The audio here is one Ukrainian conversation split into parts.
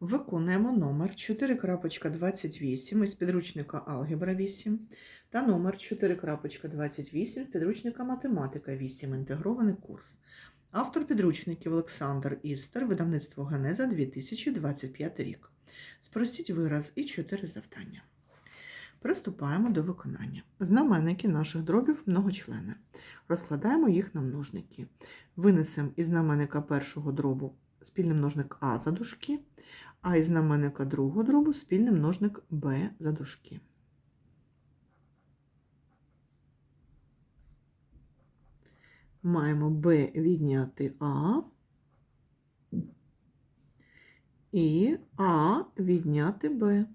Виконуємо номер 4.28 із підручника Алгебра 8 та номер 4.28 підручника Математика 8. Інтегрований курс. Автор підручників Олександр Істер, видавництво Генеза 2025 рік. Спростіть вираз і 4 завдання. Приступаємо до виконання. Знаменники наших дробів многочлени. Розкладаємо їх на множники. Винесемо із знаменника першого дробу спільний множник А за дужки, а із знаменника другого дробу спільний множник Б за дужки. Маємо Б відняти А і А відняти Б.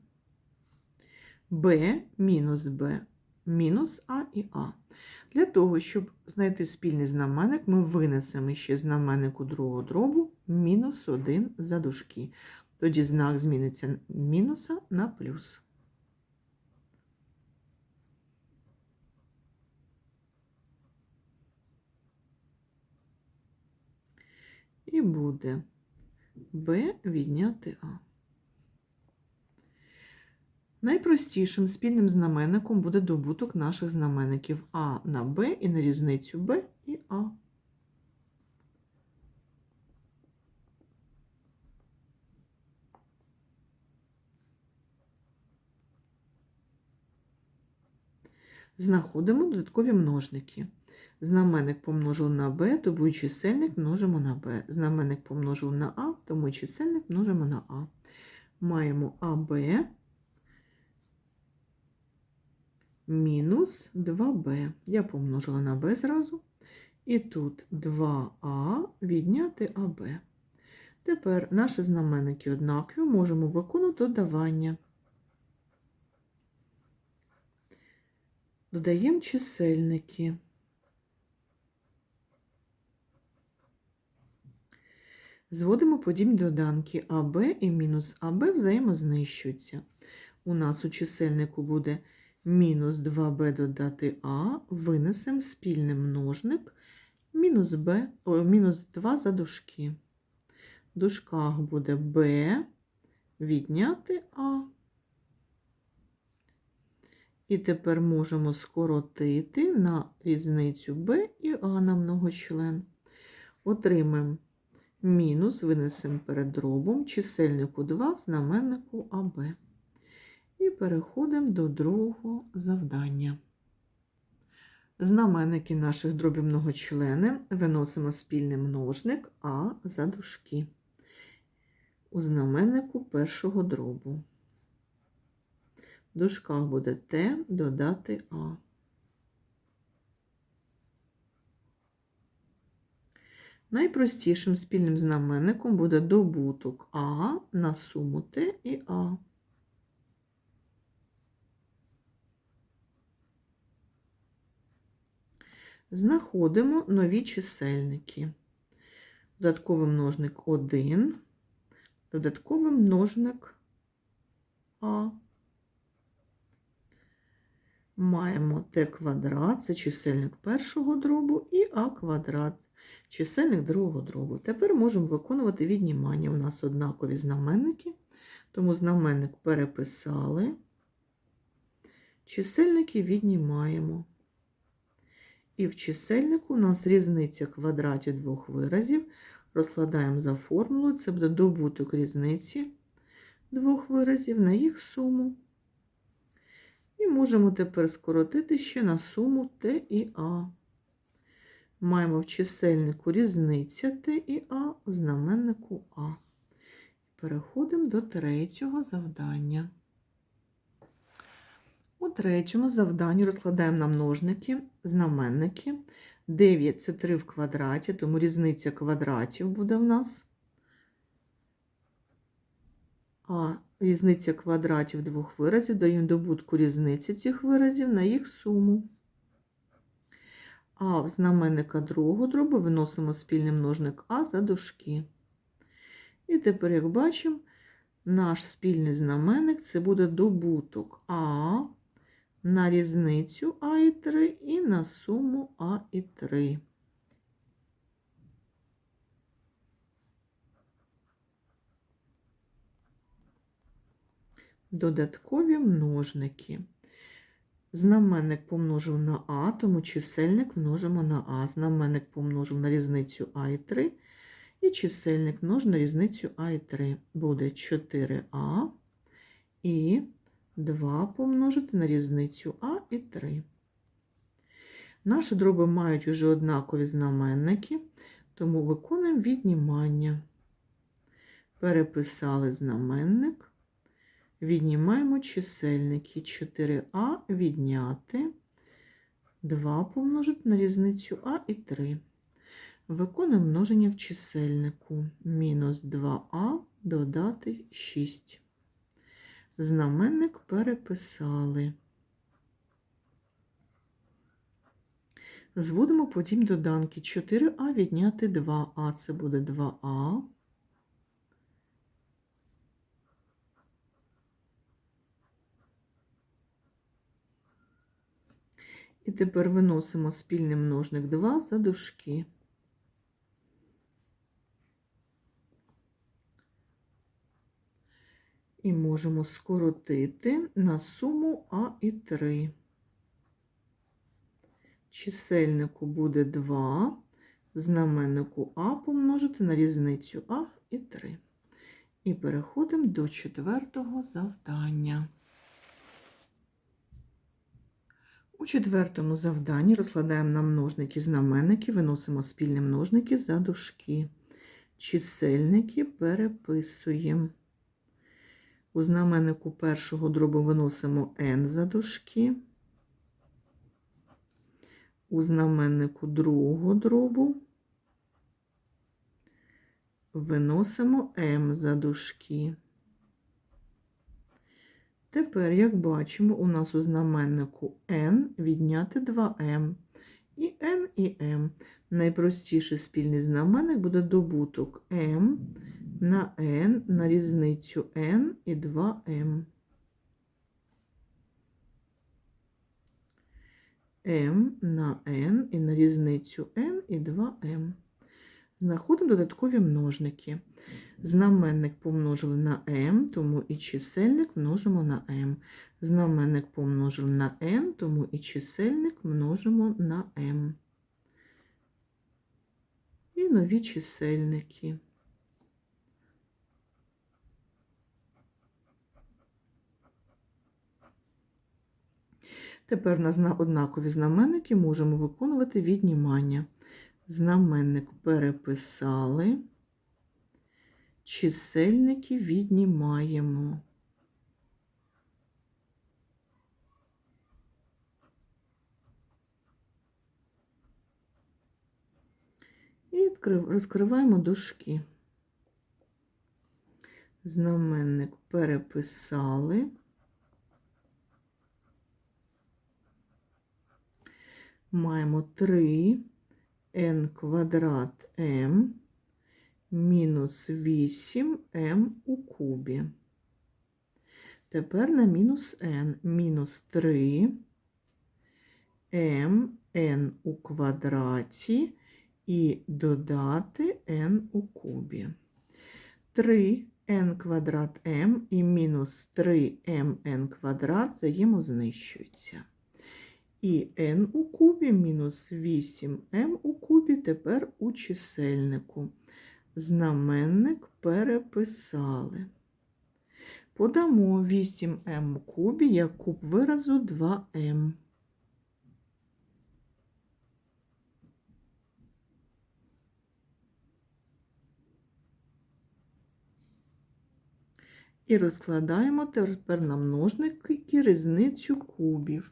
Б мінус Б мінус А і А. Для того, щоб знайти спільний знаменник, ми винесемо ще знаменнику другого дробу мінус 1 за дужки. Тоді знак зміниться мінуса на плюс. І буде b відняти А. Найпростішим спільним знаменником буде добуток наших знаменників А на Б і на різницю Б і А. Знаходимо додаткові множники. Знаменник помножив на b, тому і чисельник множимо на b. Знаменник помножив на а, тому і чисельник множимо на а. Маємо АБ мінус 2b. Я помножила на b зразу. І тут 2а відняти АБ. Тепер наші знаменники однакові, можемо виконати додавання. Додаємо чисельники. Зводимо подібні доданки АБ і мінус АБ взаємознищуються. У нас у чисельнику буде мінус 2b додати А, винесемо спільний множник мінус, b, о, мінус 2 за дужки. В дужках буде b відняти А. І тепер можемо скоротити на різницю b і А на многочлен. Отримаємо мінус, винесемо перед дробом, чисельнику 2 в знаменнику АБ. І переходимо до другого завдання. Знаменники наших дробів многочлени виносимо спільний множник А за дужки у знаменнику першого дробу. Дужках буде Т додати А. Найпростішим спільним знаменником буде добуток А на суму Т і А. Знаходимо нові чисельники. Додатковий множник 1, додатковий множник А. Маємо Т квадрат, це чисельник першого дробу, і А квадрат, чисельник другого дробу. Тепер можемо виконувати віднімання. У нас однакові знаменники, тому знаменник переписали, чисельники віднімаємо. І в чисельнику у нас різниця квадратів двох виразів. Розкладаємо за формулою, це буде добуток різниці двох виразів на їх суму. І можемо тепер скоротити ще на суму Т і А. Маємо в чисельнику різниця Т і А, в знаменнику А. Переходимо до третього завдання. У третьому завданні розкладаємо на множники, знаменники. 9 це 3 в квадраті, тому різниця квадратів буде в нас. А різниця квадратів двох виразів даємо добутку різниці цих виразів на їх суму. А в знаменника другого дробу виносимо спільний множник А за дужки. І тепер, як бачимо, наш спільний знаменник це буде добуток А на різницю А і 3 і на суму А і 3. Додаткові множники. Знаменник помножив на А, тому чисельник множимо на А. Знаменник помножив на різницю А і 3. І чисельник множимо на різницю А і 3. Буде 4А і 2 помножити на різницю А і 3. Наші дроби мають уже однакові знаменники, тому виконуємо віднімання. Переписали знаменник. Віднімаємо чисельники 4а відняти 2 помножити на різницю а і 3. Виконуємо множення в чисельнику. Мінус 2а додати 6. Знаменник переписали. Зводимо потім доданки 4а відняти 2а. Це буде 2а. І тепер виносимо спільний множник 2 за дужки. І можемо скоротити на суму А і 3. Чисельнику буде 2, знаменнику А помножити на різницю А і 3. І переходимо до четвертого завдання. У четвертому завданні розкладаємо на множники знаменники, виносимо спільні множники за дужки. Чисельники переписуємо. У знаменнику першого дробу виносимо n за дужки. У знаменнику другого дробу виносимо m за дужки. Тепер, як бачимо, у нас у знаменнику n відняти 2m. І n і m. Найпростіший спільний знаменник буде добуток m на n на різницю n і 2m. m на n і на різницю n і 2m. Знаходимо додаткові множники. Знаменник помножили на m, тому і чисельник множимо на m. Знаменник помножили на n, тому і чисельник множимо на m. І нові чисельники. Тепер у на однакові знаменники можемо виконувати віднімання. Знаменник переписали, чисельники віднімаємо. І розкриваємо дужки. Знаменник переписали. Маємо 3 n квадрат m мінус 8m у кубі. Тепер на мінус n мінус 3 m n у квадраті і додати n у кубі. 3 n квадрат m і мінус 3mn квадрат взаємознищуються. І n у кубі мінус 8m у кубі тепер у чисельнику. Знаменник переписали. Подамо 8m у кубі як куб виразу 2m. І розкладаємо тепер на множники різницю кубів.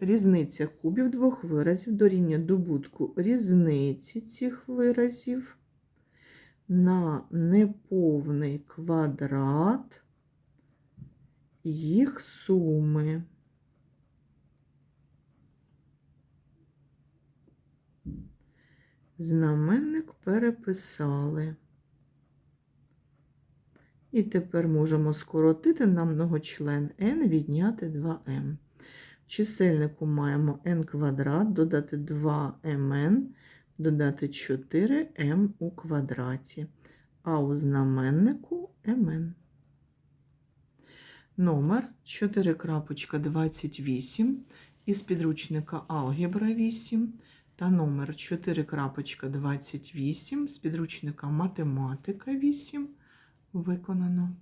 Різниця кубів двох виразів дорівнює добутку різниці цих виразів на неповний квадрат їх суми. Знаменник переписали. І тепер можемо скоротити на многочлен n відняти 2m чисельнику маємо n квадрат, додати 2mn, додати 4m у квадраті, а у знаменнику mn. номер 4.28 із підручника Алгебра 8 та номер 4.28 з підручника Математика 8 виконано.